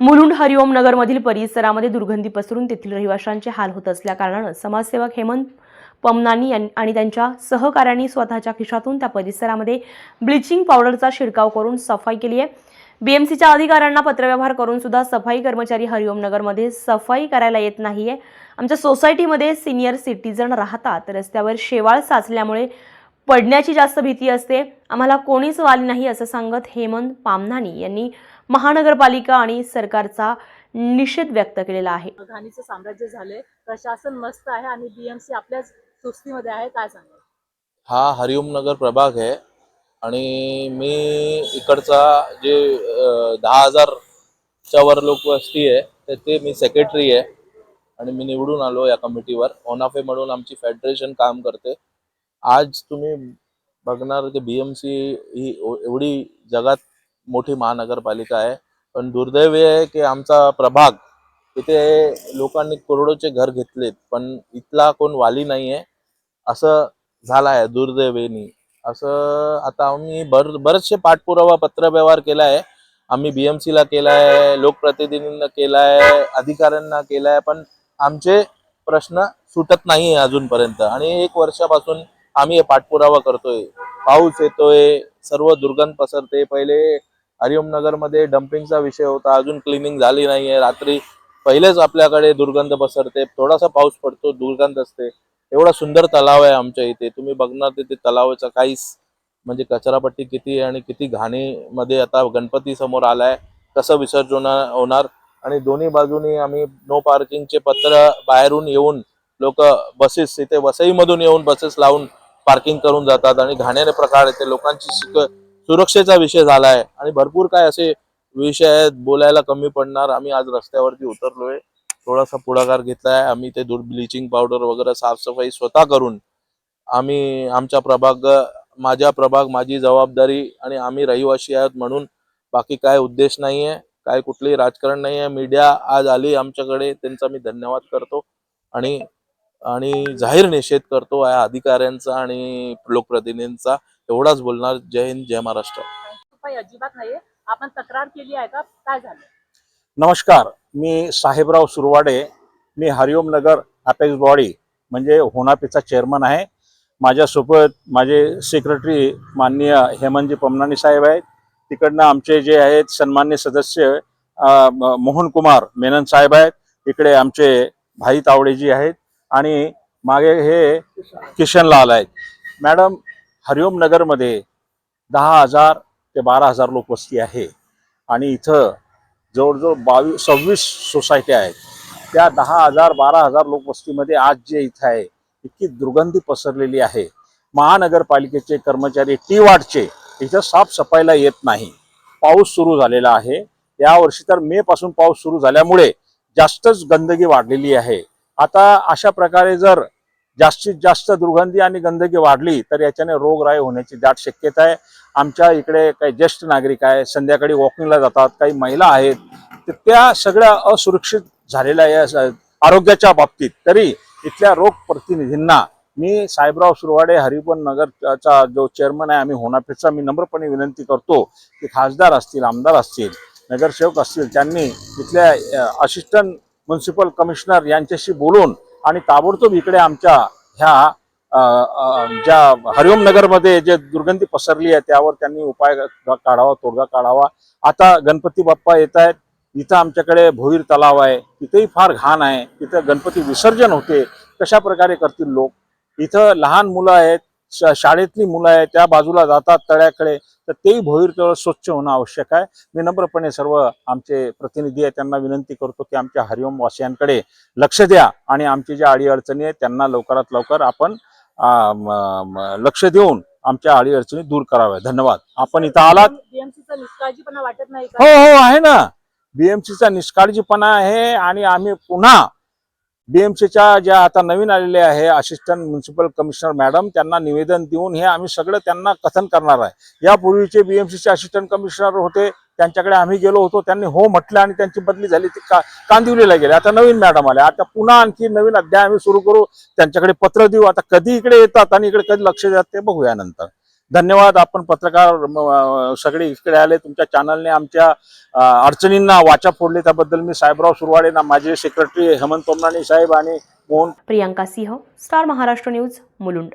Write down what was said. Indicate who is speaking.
Speaker 1: मुलुंड हरिओम नगरमधील परिसरामध्ये दुर्गंधी पसरून तेथील रहिवाशांचे हाल होत असल्याकारणानं समाजसेवक हेमंत पमनानी यां- आणि त्यांच्या सहकाऱ्यांनी स्वतःच्या खिशातून त्या परिसरामध्ये ब्लिचिंग पावडरचा शिडकाव करून सफाई केली आहे. बीएमसीच्या अधिकाऱ्यांना पत्रव्यवहार करून सुद्धा सफाई कर्मचारी हरिओम नगरमध्ये सफाई करायला येत नाहीये. आमच्या सोसायटीमध्ये सिनियर सिटीजन राहतात. रस्त्यावर शेवाळ साचल्यामुळे पडण्याची जास्त भीती असते. आम्हाला कोणीच वाली नाही असं सांगत हेमंत पामनानी यांनी महानगरपालिका आणि सरकारचा निषेध व्यक्त केलेला आहे.
Speaker 2: घाणीचं साम्राज्य झालंय. प्रशासन मस्त आहे आणि बीएमसी आपल्याच सुस्तीमध्ये आहे. काय सांगाल?
Speaker 3: हा हरिओम नगर प्रभाग आहे. आणि मी इकडचा जे दहा हजारच्या वर लोकवस्ती आहे तर ते मी सेक्रेटरी आहे. आणि मी निवडून आलो या कमिटीवर ओनाफे म्हणून आमची फेडरेशन काम करते. आज तुम्ही बघणार की बी एम सी ही एवढी जगात मोठी महानगरपालिका आहे. पण दुर्दैवी आहे की आमचा प्रभाग इथे लोकांनी करोडोचे घर घेतलेत पण इथला कोण वाली नाही आहे असं झालं आहे दुर्दैवेनी. असं आता आम्ही बर बरेचसे पाठपुरावा पत्रव्यवहार केला आहे आम्ही बीएमसीला केला आहे लोकप्रतिनिधींना केला आहे अधिकाऱ्यांना केला आहे पण आमचे प्रश्न सुटत नाही आहे अजूनपर्यंत. आणि एक वर्षापासून आम्ही पाठपुरावा करतोय. पाऊस येतोय सर्व दुर्गंध पसरते. पहिले हरिओम नगरमध्ये डम्पिंगचा विषय होता. अजून क्लिनिंग झाली नाहीये. रात्री पहिलेच आपल्याकडे दुर्गंध पसरते. थोडासा पाऊस पडतो दुर्गंध असते. एवढा सुंदर तलाव आहे आमच्या इथे. तुम्ही बघणार तिथे तलावाचा काहीच म्हणजे कचरापट्टी किती आहे आणि किती घाणीमध्ये आता गणपती समोर आलाय. कसं विसर्जन होणार? आणि दोन्ही बाजूनी आम्ही नो पार्किंगचे पत्र बाहेरून येऊन लोक बसेस इथे वसईमधून येऊन बसेस लावून पार्किंग करून जातात आणि घाणेरे प्रकार येते लोकांची शिक सुरक्षेचा विषय झालाय. आणि भरपूर काय असे विषय आहेत बोलायला कमी पडणार. आम्ही आज रस्त्यावरती उतरलोय. थोडासा पुढाकार घेतलाय. आम्ही ते दूर ब्लिचिंग पावडर वगैरे साफसफाई स्वतः करून आम्ही आमच्या प्रभाग माझ्या प्रभाग माझी जबाबदारी आणि आम्ही रहिवासी आहोत म्हणून बाकी काय उद्देश नाहीये काय कुठलंही राजकारण नाहीये. मीडिया आज आली आमच्याकडे त्यांचा मी धन्यवाद करतो. आणि आणि जाहीर निषेध करतो या अधिकाऱ्यांचा आणि लोकप्रतिनिधींचा. एवढाच बोलणार. जय हिंद जय महाराष्ट्र.
Speaker 2: अजिबात नाहीये. आपण तक्रार केली आहे का? काय झालं?
Speaker 4: नमस्कार. मी साहेबराव सुरवाडे. मी हरिओम नगर अपेक्स बॉडी म्हणजे होनापेचा चेअरमन आहे. माझ्यासोबत माझे सेक्रेटरी माननीय हेमंतजी पमनानी साहेब आहेत. तिकडनं आमचे जे आहेत सन्मान्य सदस्य मोहन कुमार मेनन साहेब आहेत. इकडे आमचे भाई तावडेजी आहेत. आणि मागे हे किशन लाल आहेत मॅडम हरिओम नगरमध्ये दहा हजार ते बारा हजार लोकवस्ती आहे आणि इथं जवळजवळ बावीस सव्वीस सोसायट्या आहेत. त्या दहा हजार बारा हजार लोकवस्तीमध्ये आज जे इथं आहे इतकी दुर्गंधी पसरलेली आहे. महानगरपालिकेचे कर्मचारी टी वाटचे इथं साफसफाईला येत नाही. पाऊस सुरू झालेला आहे. यावर्षी तर मे पासून पाऊस सुरू झाल्यामुळे जास्तच गंदगी वाढलेली आहे. आता अशा प्रकारे जर जास्तीत जास्त दुर्गंधी आणि गंदगी वाढली तर याच्याने रोगराई होण्याची दाट शक्यता आहे. आमच्या इकडे काही ज्येष्ठ नागरिक आहे संध्याकाळी वॉकिंगला जातात काही महिला आहेत तर त्या सगळ्या असुरक्षित झालेल्या या आरोग्याच्या बाबतीत तरी इथल्या रोग प्रतिनिधींना मी साहेबराव सुरवाडे हरिपन नगरचा जो चेअरमन आहे आम्ही होनापेचा मी नम्रपणे विनंती करतो की खासदार असतील आमदार असतील नगरसेवक असतील त्यांनी इथल्या असिस्टंट म्युन्सिपल कमिशनर यांच्याशी बोलून आणि ताबडतोब इकडे आमच्या ह्या ज्या हरिओम नगरमध्ये जे दुर्गंधी पसरली आहे त्यावर त्यांनी उपाय काढावा तोडगा काढावा. आता गणपती बाप्पा येत आहेत. इथं आमच्याकडे भोईर तलाव आहे. तिथेही फार घाण आहे. तिथं गणपती विसर्जन होते. कशा प्रकारे करतील लोक? इथं लहान मुलं आहेत. शाळेतली मुलं आहेत. त्या बाजूला जातात तळ्याकडे. तर तेही भोईर तळ स्वच्छ होणं आवश्यक आहे. मी नम्रपणे सर्व आमचे प्रतिनिधी आहेत त्यांना विनंती करतो की आमच्या हरिओम वासियांकडे लक्ष द्या आणि आमची ज्या अडीअडचणी आहेत त्यांना लवकरात लवकर आपण लक्ष देऊन आमच्या अडीअडचणी दूर कराव्या धन्यवाद. आपण इथं आलात.
Speaker 2: बीएमसीचा निष्काळजीपणा वाटत नाही
Speaker 4: हो हो आहे ना. बीएमसीचा निष्काळजीपणा आहे आणि आम्ही पुन्हा बीएमसीच्या ज्या आता नवीन आलेले आहे असिस्टंट म्युन्सिपल कमिशनर मॅडम त्यांना निवेदन देऊन हे आम्ही सगळं त्यांना कथन करणार आहे. यापूर्वीचे बीएमसीचे असिस्टंट कमिशनर होते त्यांच्याकडे आम्ही गेलो होतो त्यांनी हो म्हटलं आणि त्यांची बदली झाली ती का कांदिवलीला गेले. आता नवीन मॅडम आले आता पुन्हा आणखी नवीन अध्याय आम्ही सुरू करू त्यांच्याकडे पत्र देऊ. आता कधी इकडे येतात आणि इकडे कधी लक्ष देतात ते बघूया नंतर. धन्यवाद. आपण पत्रकार सगळे इकडे आले. तुमच्या चॅनलने आमच्या अडचणींना वाचा फोडली. त्याबद्दल मी साहेबराव सुरवाडे ना माझे सेक्रेटरी हेमंत तोमनाणी साहेब आणि मोहन
Speaker 1: प्रियांका सिंह स्टार महाराष्ट्र न्यूज मुलुंड.